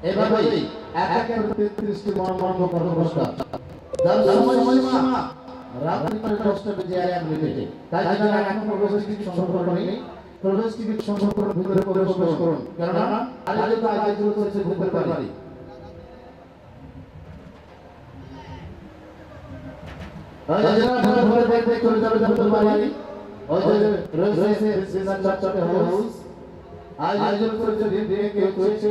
এভাবেই এক এক তেত্রিশটি মর্মার্থ কথা যার সময়সীমা রাত্রি দশটা বেজে এক মিনিটে তাই যারা এখন প্রবেশ টিকিট সংগ্রহ করেনি প্রবেশ টিকিট সংগ্রহ করে ভিতরে প্রবেশ করুন কেননা আজ তো আজ চলছে ভূতের বাড়ি ওই যে যারা ঘরে ঘরে দেখ দেখ করে যাবে ভূতের বাড়ি ওই যে রয়েছে সিজন চারটে হাউস আজ আয়োজন করেছে দিন দিনে কে হয়েছে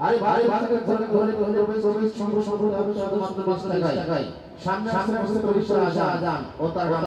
হয় আরে ভাই ভাগ্যের ধরে ধরে ধরে প্রবেশ শুধুমাত্র 5 টাকায় সামনে